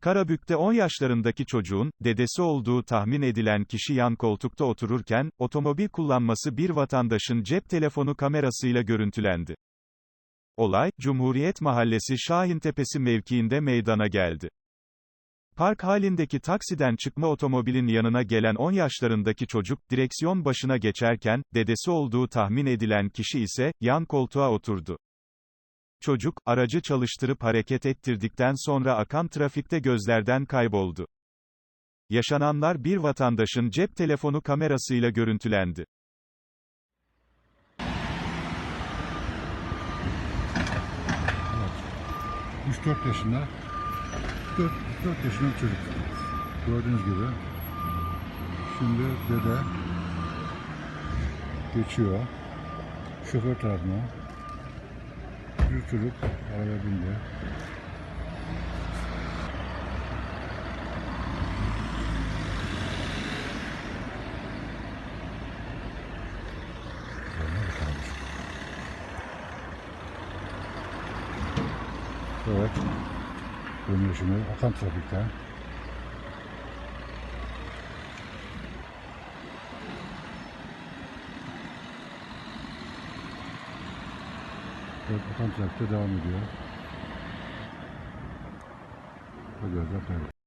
Karabük'te 10 yaşlarındaki çocuğun, dedesi olduğu tahmin edilen kişi yan koltukta otururken, otomobil kullanması bir vatandaşın cep telefonu kamerasıyla görüntülendi. Olay, Cumhuriyet Mahallesi Şahintepesi mevkiinde meydana geldi. Park halindeki taksiden çıkma otomobilin yanına gelen 10 yaşlarındaki çocuk, direksiyon başına geçerken, dedesi olduğu tahmin edilen kişi ise, yan koltuğa oturdu. Çocuk, aracı çalıştırıp hareket ettirdikten sonra akan trafikte gözlerden kayboldu. Yaşananlar bir vatandaşın cep telefonu kamerasıyla görüntülendi. 3-4 yaşında 4, 4 yaşında çocuk. Gördüğünüz gibi. Şimdi dede geçiyor. Şoför tarafına. Bir çocuk arabaya bindi. Evet. Dönüyor şimdi akan trafikten. Evet, akan trafikte devam ediyor. Gözler kayboldu.